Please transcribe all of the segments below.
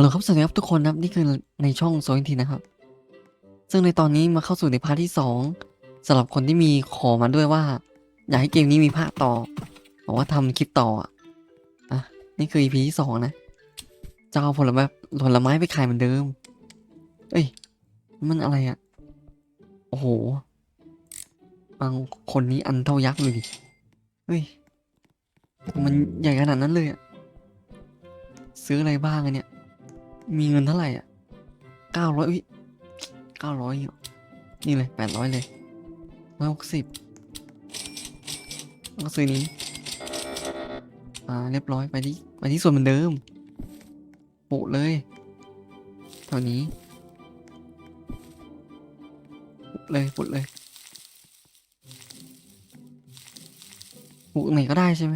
ฮัลโหลครับสวัสดีครับทุกคนนะครับนี่คือในช่องโซนทีนะครับ ซึ่งในตอนนี้มาเข้าสู่ในพาร์ทที่สองสำหรับคนที่มีขอมาด้วยว่า อยากให้เกมนี้มีภาคต่อบอกว่าทำคลิปต่ออะอะนี่คือ EP ที่สองนะจะเอาผลไม้ผลไม้ไปขายเหมือนเดิม เอ้ยมันอะไรอะโอ้โหบางคนนี้อันเท่ายักษ์เลยดิเฮ้ยมันใหญ่ขนาดนั้นเลยอะซื้ออะไรบ้างอะเนี่ย มีเงินเท่าไหร่อะเก้าร้อยอุ้ยเก้าร้อยนี่เลยแปดร้อยเลยร้อยหกสิบก็ซื้อนี้ อ่า เรียบร้อยไปที่ไปที่ส่วนเหมือนเดิมปุเลยเท่านี้ปุเลยปุเลยปุไหนก็ได้ใช่ไหม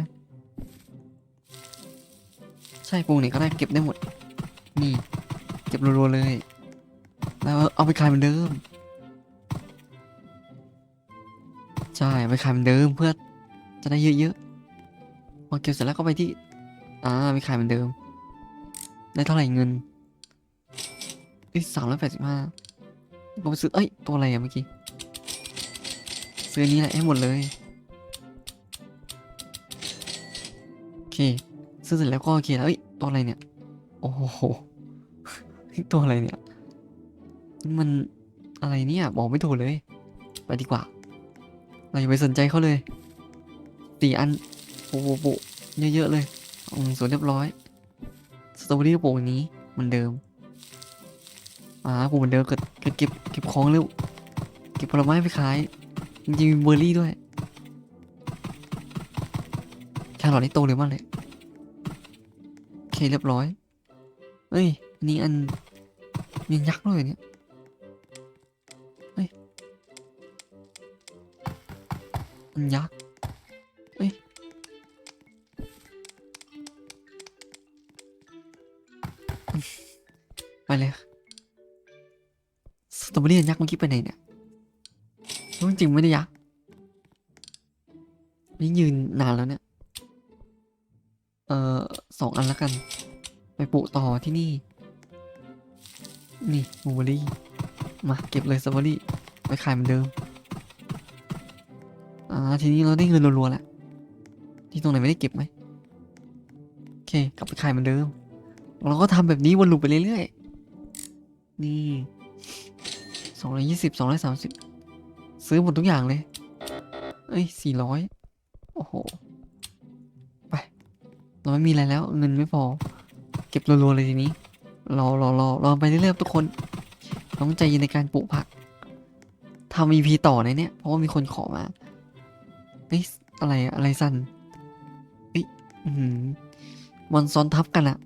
ใช่ปูไหนก็ได้เก็บได้หมด นี่ เก็บรัวๆเลย แล้วเอาไปขายเหมือนเดิม ใช่ไปขายเหมือนเดิมเพื่อจะได้เยอะๆพอเก็บเสร็จแล้วก็ไปที่ อ่าไปขายเหมือนเดิม ได้เท่าไหร่เงินอีสามร้อยแปดสิบห้าก็ไปซื้อ เอ้ย ตัวอะไรอะเมื่อกี้ ซื้อนนี้แหละให้หมดเลย โอเค ซื้อเสร็จแล้วก็โอเคแล้วเอ้ย ตัวอะไรเนี่ย โอ้โหตัวอะไรเนี่ย มันอะไรเนี่ยบอกไม่ถูกเลย ไปดีกว่า เราอย่าไปสนใจเขาเลยสี่อันโปะโปะโปะเยอะๆเลยอืมสวยเรียบร้อยสตรอเบอรี่โปะอย่งนี้เหมือนเดิมอ่าปลูกเหมือนเดิมเกิดเกิดเก็บเก็บของเร็วเก็บผลไม้ไปขายจริงๆมีเบอร์รี่ด้วยแครอทนี่โตเร็วมากเลยโอเคเรียบร้อย เอ้ยอันนี้อันมียักษ์ด้วยเนี่ยเฮ้ยอันยักษ์เอ้ยไปเลยสตรอเบอรี่ยักษ์เมื่อกี้ไปไหนเนี่ยรู้จริงไม่ได้ยักษ์นี่ยืนนานแล้วเนี่ย เอ่อสองอันแล้วกัน ไปปลูกต่อที่นี่ นี่บูเบอร์รี่ มาเก็บเลยสตรอเบอรี่ ไปขายเหมือนเดิม อ่า ทีนี้เราได้เงินรัวๆแล้ว ที่ตรงไหนไม่ได้เก็บไหมโอเค กลับไปขายเหมือนเดิม เราก็ทำแบบนี้วนลูปไปเรื่อยๆ นี่สองร้อยยี่สิบสองร้อยสามสิบซื้อหมดทุกอย่างเลย เอ้ยสี่ร้อย โอ้โห ไป เราไม่มีอะไรแล้ว เงินไม่พอ เก็บรัวๆเลยทีนี้รอรอรอรอไปเรื่อยๆทุกคนต้องใจเย็นในการปลูกผักทำ EP ต่อในเนี้ยเพราะว่ามีคนขอมาเฮ้ยอะไรอะอะไรสั่นเอ้ยอือหือมันซ้อนทับกันอะ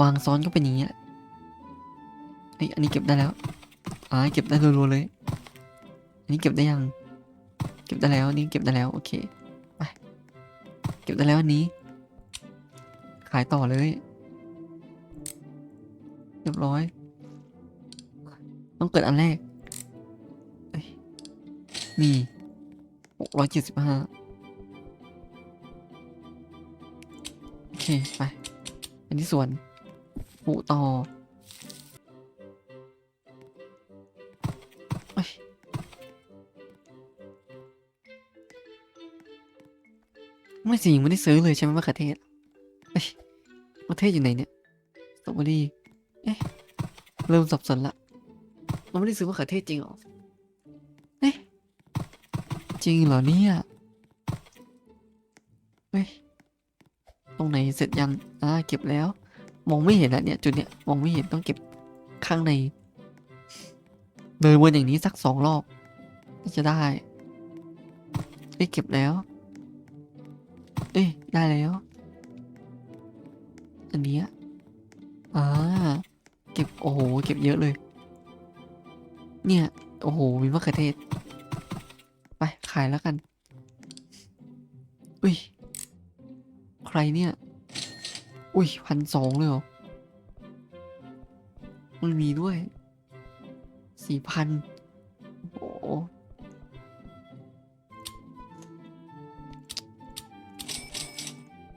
วางซ้อนก็เป็นอย่างนี้แหละเอ้ยอันนี้เก็บได้แล้วอ่าเก็บได้รัวๆเลย อันนี้เก็บได้ยัง เก็บได้แล้วนนี้เก็บได้แล้วโอเคไปเก็บได้แล้วอันนี้ ขายต่อเลย เรียบร้อย ต้องเกิดอันแรกเอ้ยนี่หกร้อยเจ็ดสิบห้าโอเค ไป อันที่ส่วนปูต่อเอ้ยไม่สิยังไม่ได้ซื้อเลยใช่ไหมมะเขือเทศเอ้ยมะเขือเทศอยู่ไหนเนี่ยสตรอเบอรี่ เอ๊ะเริ่มสับสนละเราไม่ได้ซื้อมะเขือเทศจริงหรอเอ๊ะจริงเหรอเนี่ยเฮ้ยตรงไหนเสร็จยังอ่าเก็บแล้ว มองไม่เห็นแล้วเนี่ยจุดเนี้ยมองไม่เห็นต้องเก็บข้างในเดินวนอย่างนี้สักสองรอบก็จะได้เอ้ยเก็บแล้วเอ้ยได้แล้ว อันนี้อ่า เก็บโอ้โหเก็บเยอะเลย เนี่ยโอ้โหมีมะเขือเทศ ไปขายแล้วกัน อุ้ยใครเนี่ย อุ้ยพันสองเลยเหรอ มันมีด้วยสี่พันโอ้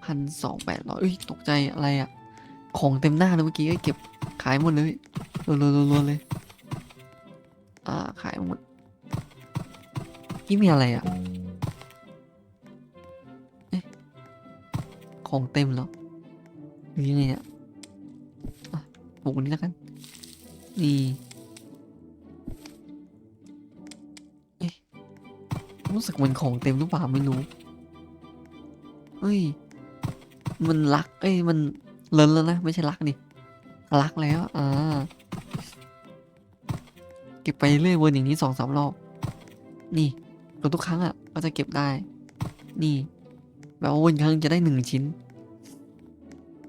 พันสองแปดร้อยอุ้ยตกใจอะไรอะของเต็มหน้าเลยเมื่อกี้เอ้ยเก็บ ขายหมดเลยรัวๆๆๆเลย อ่า ขายหมดนี่มีอะไรอะเอ๊ะของเต็มแล้วหรือยังไงเนี่ยอะปลูกนนี้แล้วกัน นี่เอ๊ะรู้สึกเหมันของเต็มหรือเปล่าไม่รู้ เฮ้ย มันรัก เอ้ย มันเลินแล้วนะ ไม่ใช่รักดิ รักแล้วอ่าเก็บไปเรื่อยวนอย่างนี้สองสามรอบ นี่แล้วทุกครั้งอะก็จะเก็บได้ นี่แบบว่าวนครั้งจะได้หนึ่งชิ้น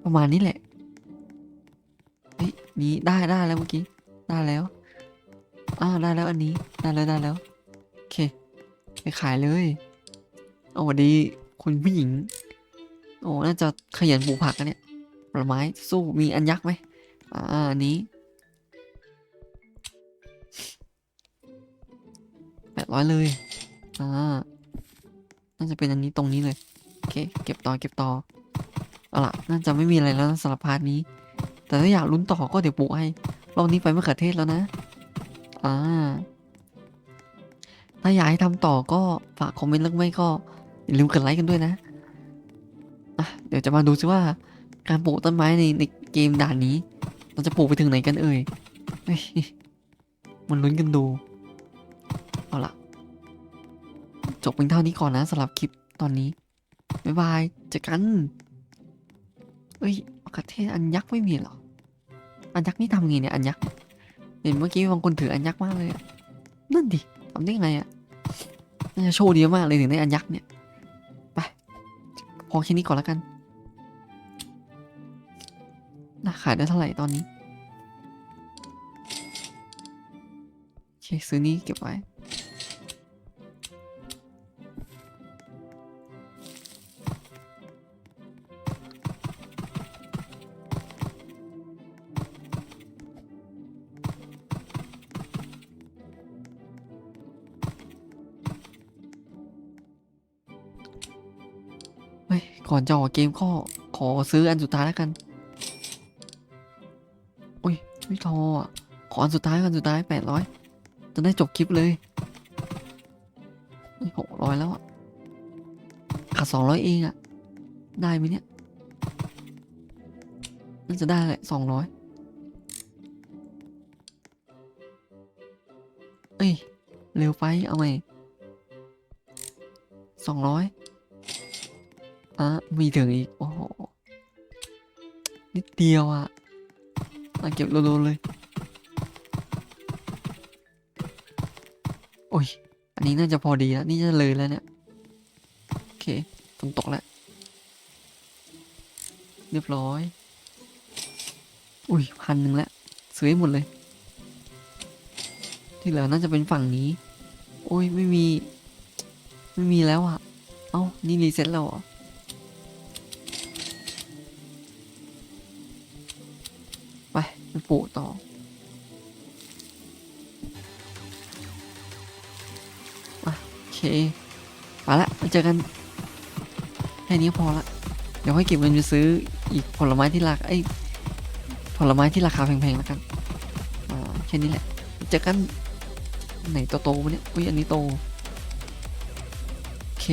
ประมาณนี้แหละเฮ้ยนี่ได้ได้แล้วเมื่อกี้ได้แล้วอ่าได้แล้วอันนี้ได้แล้วได้แล้วโอเคไปขายเลยเอาวัสดีคุณผู้หญิง โอ้น่าจะขยันปลูกผักนะเนี่ยผลไม้สู้มีอันยักษ์ไหม อ่าอันนี้แปดร้อยเลย อ่า น่าจะเป็นอันนี้ตรงนี้เลย โอเค เก็บต่อเก็บต่อ เอาล่ะ น่าจะไม่มีอะไรแล้วนสำหรับพาร์ทนี้ แต่ถ้าอยากลุ้นต่อก็เดี๋ยวปลูกให้ รอบนี้ไปมะเขือเทศแล้วนะ อ่า ถ้าอยากให้ทำต่อก็ฝากคอมเมนต์แล้วไม่ก็อย่าลืมกดไลค์กันด้วยนะ อะ เดี๋ยวจะมาดูซิว่าการปลูกต้นไม้ในในเกมด่านนี้ เราจะปลูกไปถึงไหนกันเอ่ยมันลุ้นกันดู เอาล่ะ จบเพียงเท่านี้ก่อนนะสำหรับคลิปตอนนี้ บ๊ายบายเจอกันเอ้ยมะเขือเทศอันยักษ์ไม่มีหรอ อันยักษ์นี่ทำไงเนี่ยอันยักษ์ เห็นเมื่อกี้บางคนถืออันยักษ์มากเลยนั่นดิทำได้ไงอะน่าจะโชว์ดีมากเลยถึงได้อันยักษ์เนี่ย ไป พอแค่นี้ก่อนแล้วกัน น่าขายได้เท่าไหร่ตอนนี้โอเคซื้อนี้เก็บไว้ เฮ้ย ก่อนจะออกเกมก็ขอซื้ออันสุดท้ายแล้วกัน ไม่พออะขออันสุดท้ายอันสุดท้ายแปดร้อยจะได้จบคลิปเลยหกร้อยแล้วอะขาดสองร้อยเองอะ ได้ไหมเนี่ยน่าจะได้แหละสองร้อยเอ้ย เร็วไป เอาไหมสองร้อยอะมีถึงอีก โอ้โห นิดเดียวอะ เก็บโลๆเลย โอ้ย อันนี้น่าจะพอดีแล้ว นี่จะเลยแล้วเนี่ย โอเคฝนตกแล้ว เรียบร้อย อุ้ยพันหนึ่งแล้วซื้อหมดเลย ที่เหลือน่าจะเป็นฝั่งนี้ โอ้ย ไม่มี ไม่มีแล้วอะ เอ้า นี่รีเซ็ตแล้วเหรอไไปปลูกต่อ โอเคไปละมาเจอกันแค่นี้พอละ เดี๋ยวค่อยเก็บเงินไปซื้ออีกผลไม้ที่ราคาไอ้ผลไม้ที่ราคาแพงๆแล้วกันอ่าแค่นี้แหละ เจอกันไหนโตๆวะเนี่ย อุ้ยอันนี้โต โอเค